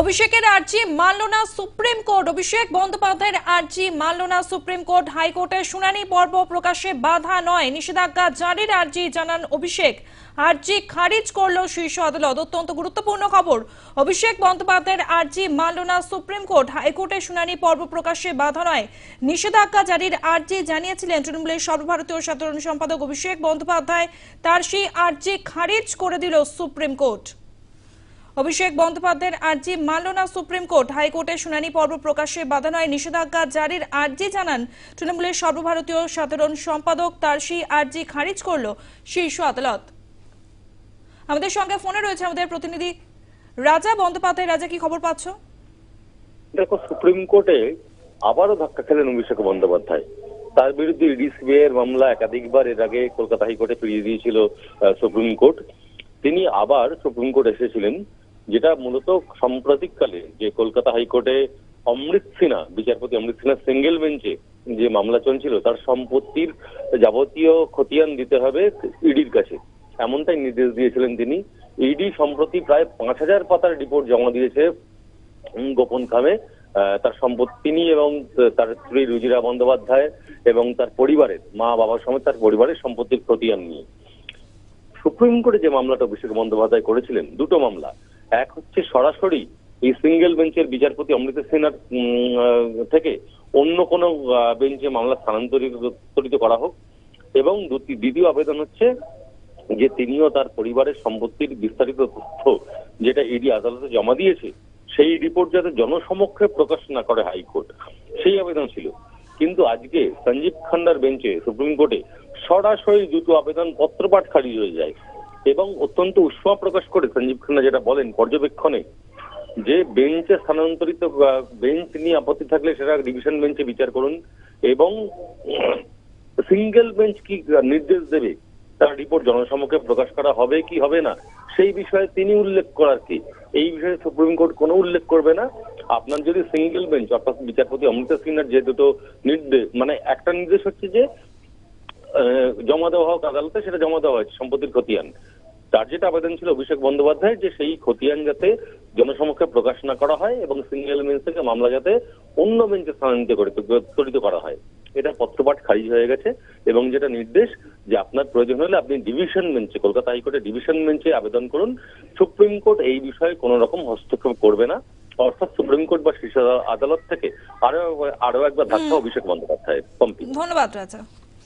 অভিষেকের আর্জি মানল না সুপ্রিম কোর্ট। অভিষেক বন্দ্যোপাধ্যায়ের আর্জি মানল না সুপ্রিম কোর্ট হাইকোর্টের শুনানি পর্ব প্রকাশে বাধা নয়। নিষেধাজ্ঞা জারির আর্জি জানান অভিষেক। আর্জি খারিজ করল শীর্ষ আদালত। অত্যন্ত গুরুত্বপূর্ণ খবর। অভিষেক বন্দ্যোপাধ্যায়ের আর্জি মানল না সুপ্রিম কোর্ট হাইকোর্টের শুনানি পর্ব প্রকাশে বাধা নয়। নিষেধাজ্ঞা জারির আর্জি জানিয়েছিলেন তৃণমূলের সর্বভারতীয় সাধারণ সম্পাদক অভিষেক বন্দ্যোপাধ্যায়। তার সেই আর্জি খারিজ করে দিল সুপ্রিম কোর্ট। অভিষেক বন্দ্যোপাধ্যায়ের আর্জি মানল না সুপ্রিম কোর্ট। হাইকোর্টের শুনানি পর্ব প্রকাশে বাধা নয়। নিষেধাজ্ঞা জারির আর্জি জানান তৃণমূলের সর্বভারতীয় সাধারণ সম্পাদক। তার সেই আর্জি খারিজ করল শীর্ষ আদালত। আমাদের সঙ্গে ফোনে রয়েছে আমাদের প্রতিনিধি রাজা বন্দ্যোপাধ্যায়। রাজা, কি খবর পাচ্ছ? দেখো, সুপ্রিম কোর্টে আবারও ধাক্কা খেলেন অভিষেক বন্দ্যোপাধ্যায়। তার বিরুদ্ধে ইডি সিবিআইয়ের মামলা একাধিকবার এর আগে কলকাতা হাইকোর্টে ফিরিয়ে দিয়েছিল সুপ্রিম কোর্ট। তিনি আবার সুপ্রিম কোর্ট এসেছিলেন। যেটা মূলত সাম্প্রতিককালে যে কলকাতা হাইকোর্টে অমৃত সিনহা, বিচারপতি অমৃত সিনহা সিঙ্গেল বেঞ্চে যে মামলা চলছিল, তার সম্পত্তির যাবতীয় খতিয়ান দিতে হবে ইডির কাছে। এমনটাই নির্দেশ দিয়েছিলেন তিনি। ইডি সম্প্রতি প্রায় পাঁচ হাজার পাতার রিপোর্ট জমা দিয়েছে গোপন খামে। তার সম্পত্তি তিনি এবং তার স্ত্রী রুজিরা বন্দ্যোপাধ্যায় এবং তার পরিবারের মা বাবার সমেত তার পরিবারের সম্পত্তির খতিয়ান নিয়ে। সুপ্রিম কোর্টে যে মামলাটা অভিষেক বন্দ্যোপাধ্যায় করেছিলেন, দুটো মামলা। এক হচ্ছে সরাসরি এই সিঙ্গেল বেঞ্চের বিচারপতি অমৃত সিনহার থেকে অন্য কোনো বেঞ্চে মামলা স্থানান্তরিত করা হোক। এবং দ্বিতীয় আবেদন হচ্ছে যে তিনিও তার পরিবারের সম্পত্তির বিস্তারিত তথ্য যেটা ইডি আদালতে জমা দিয়েছে, সেই রিপোর্ট যাতে জনসমক্ষে প্রকাশ না করে হাইকোর্ট। সেই আবেদন ছিল। কিন্তু আজকে সঞ্জীব খান্ডার বেঞ্চে সুপ্রিম কোর্টে সরাসরি দুটো আবেদন পত্রপাঠ খারিজ হয়ে যায়। এবং অত্যন্ত উষ্মা প্রকাশ করে সঞ্জীব খান্না যেটা বলেন পর্যবেক্ষণে, যে বেঞ্চে স্থানান্তরিত বেঞ্চ নিয়ে আপত্তি থাকলে সেটা ডিভিশন বেঞ্চে বিচার করুন এবং সিঙ্গেল বেঞ্চ কি নির্দেশ দেবে, তার রিপোর্ট জনসমক্ষে প্রকাশ করা হবে কি হবে না, সেই বিষয়ে তিনি উল্লেখ করার কি? এই বিষয়ে সুপ্রিম কোর্ট কোনো উল্লেখ করবে না। আপনার যদি সিঙ্গেল বেঞ্চ, অর্থাৎ বিচারপতি অমৃতা সিনহার যে দুটো নির্দেশ মানে একটা নির্দেশ হচ্ছে যে জমা দেওয়া হোক আদালতে, সেটা জমা দেওয়া হয়েছে সম্পত্তির খতিয়ান তার যেটা আবেদন ছিল অভিষেক বন্দ্যোপাধ্যায় যে সেই খতিয়ান যাতে জনসমক্ষে প্রকাশ না করা হয় এবং সিঙ্গেল বেঞ্চ থেকে মামলা যাতে অন্য বেঞ্চে স্থানান্তরিত করে হয়। এটা পত্রপাঠ খারিজ হয়ে গেছে এবং যেটা নির্দেশ যে আপনার প্রয়োজন হলে আপনি ডিভিশন বেঞ্চে কলকাতা হাইকোর্টে ডিভিশন বেঞ্চে আবেদন করুন। সুপ্রিম কোর্ট এই বিষয়ে কোনো রকম হস্তক্ষেপ করবে না। অর্থাৎ সুপ্রিম কোর্ট বা শীর্ষ আদালত থেকে আরও আরও একবার ধাক্কা অভিষেক বন্দ্যোপাধ্যায় পম্পি ধন্যবাদ রাজা।